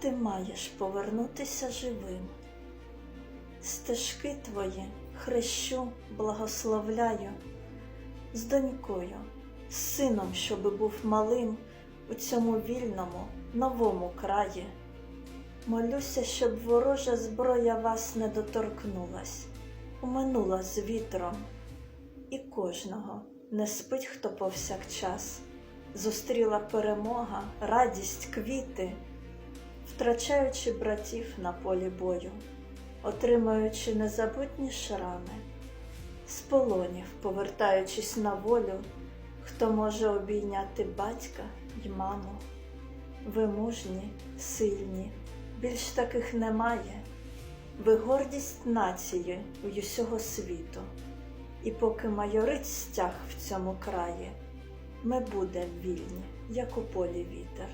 ти маєш повернутися живим. Стежки твої хрещу, благословляю, з донькою, з сином, щоби був малим у цьому вільному, новому краї. Молюся, щоб ворожа зброя вас не доторкнулась, уминула з вітром, і кожного не спить хто повсякчас. Зустріла перемога, радість, квіти, втрачаючи братів на полі бою, отримуючи незабутні шрами, з полонів, повертаючись на волю, хто може обійняти батька й маму. Ви мужні, сильні, більш таких немає. Ви гордість нації у усього світу. І поки майорить стяг в цьому краї, ми будем вільні, як у полі вітер.